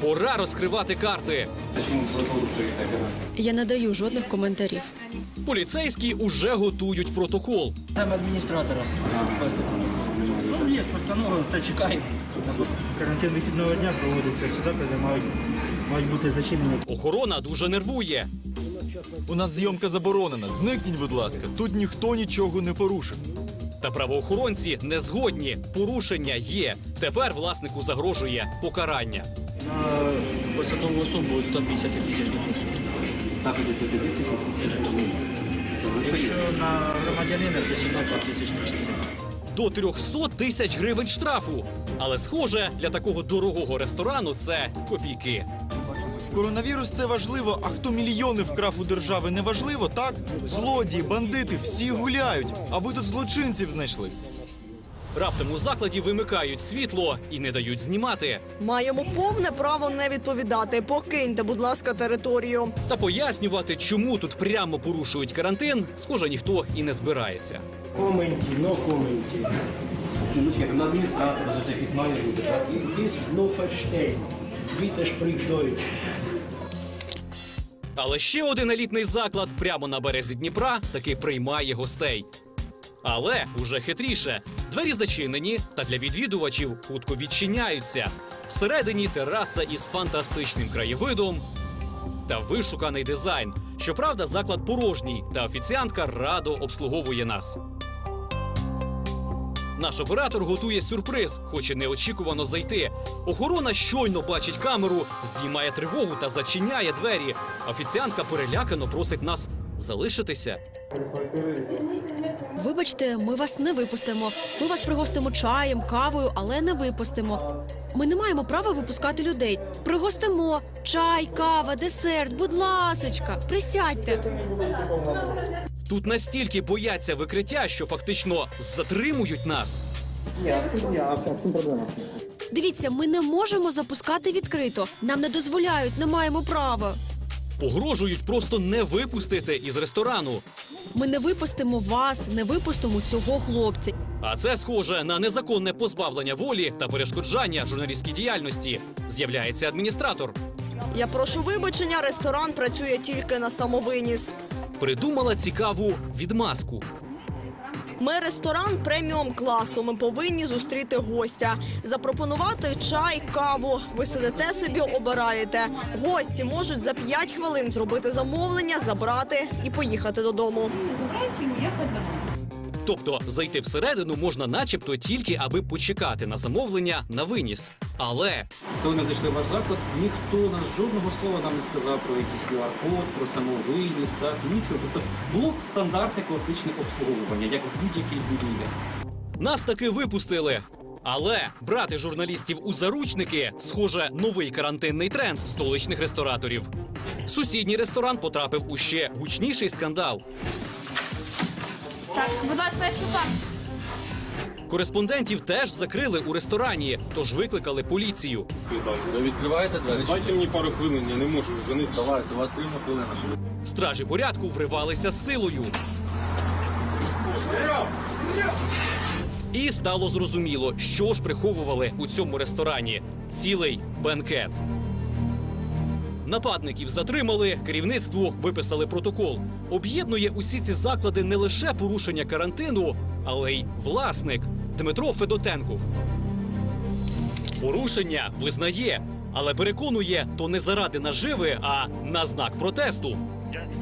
Пора розкривати карти. Я не даю жодних коментарів. Поліцейські уже готують протокол. Там адміністратора. Ну, є постанова, все чекаємо. Карантин вихідного дня проводиться. Всі заклади мають, мають бути зачинені. Охорона дуже нервує. У нас зйомка заборонена. Зникніть, будь ласка. Тут ніхто нічого не порушив. Та правоохоронці не згодні. Порушення є. Тепер власнику загрожує покарання. На посадову особу 150 тисяч допустимо. 150 тисяч. Якщо на громадянина, то 17 тисяч на 4. До 300 тисяч гривень штрафу. Але схоже, для такого дорогого ресторану це копійки. Коронавірус це важливо, а хто мільйони вкрав у держави, не важливо, так? Злодії, бандити, всі гуляють. А ви тут злочинців знайшли. Раптом у закладі вимикають світло і не дають знімати. Маємо повне право не відповідати. Покиньте, будь ласка, територію. Та пояснювати, чому тут прямо порушують карантин, схоже, ніхто і не збирається. Коменті, но коменті. Ну, на адміністратора за якісь має бути, так? Is no verstehen. Bitte sprich Deutsch. Але ще один елітний заклад прямо на березі Дніпра таки приймає гостей. Але уже хитріше. Двері зачинені та для відвідувачів хутко відчиняються. Всередині тераса із фантастичним краєвидом та вишуканий дизайн. Щоправда, заклад порожній, та офіціантка радо обслуговує нас. Наш оператор готує сюрприз, хоче неочікувано зайти. Охорона щойно бачить камеру, здіймає тривогу та зачиняє двері. Офіціантка перелякано просить нас залишитися. Вибачте, ми вас не випустимо. Ми вас пригостимо чаєм, кавою, але не випустимо. Ми не маємо права випускати людей. Пригостимо чай, кава, десерт. Будь ласочка, присядьте. Тут настільки бояться викриття, що фактично затримують нас. Дивіться, ми не можемо запускати відкрито. Нам не дозволяють, не маємо права. Погрожують просто не випустити із ресторану. Ми не випустимо вас, не випустимо цього хлопця. А це схоже на незаконне позбавлення волі та перешкоджання журналістській діяльності. З'являється адміністратор. Я прошу вибачення, ресторан працює тільки на самовиніс. Придумала цікаву відмазку. Ми ресторан преміум класу. Ми повинні зустріти гостя, запропонувати чай, каву. Ви сидите собі, обираєте. Гості можуть за 5 хвилин зробити замовлення, забрати і поїхати додому. Тобто зайти всередину можна, начебто, тільки аби почекати на замовлення на виніс. Але Коли ми зайшли в ваш заклад, ніхто нас жодного слова нам не сказав про якийсь QR-код, про самовиніс, так, нічого. Тобто було стандартне класичне обслуговування, як в будь-якій будівлі. нас таки випустили. Але брати журналістів у заручники схоже новий карантинний тренд столичних рестораторів. Сусідній ресторан потрапив у ще гучніший скандал. Так, будь ласка, щупа. Кореспондентів теж закрили у ресторані, тож викликали поліцію. Ви відкриваєте двері? Дайте мені пару хвилин, я не можу вони Давайте, у вас рівно хвилина, щоб Стражі порядку вривалися з силою. І стало зрозуміло, що ж приховували у цьому ресторані цілий бенкет. Нападників затримали, керівництву виписали протокол. Об'єднує усі ці заклади не лише порушення карантину, але й власник Дмитро Федотенков. Порушення визнає, але переконує, то не заради наживи, а на знак протесту.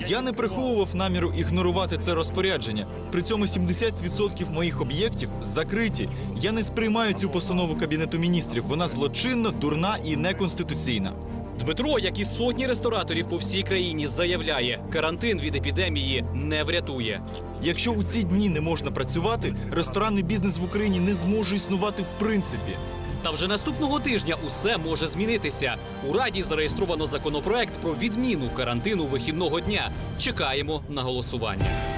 Я не приховував наміру ігнорувати це розпорядження. При цьому 70% моїх об'єктів закриті. Я не сприймаю цю постанову кабінету міністрів. Вона злочинна, дурна і неконституційна. Дмитро, як і сотні рестораторів по всій країні, заявляє, карантин від епідемії не врятує. Якщо у ці дні не можна працювати, ресторанний бізнес в Україні не зможе існувати в принципі. Та вже наступного тижня усе може змінитися. У раді зареєстровано законопроект про відміну карантину вихідного дня. Чекаємо на голосування.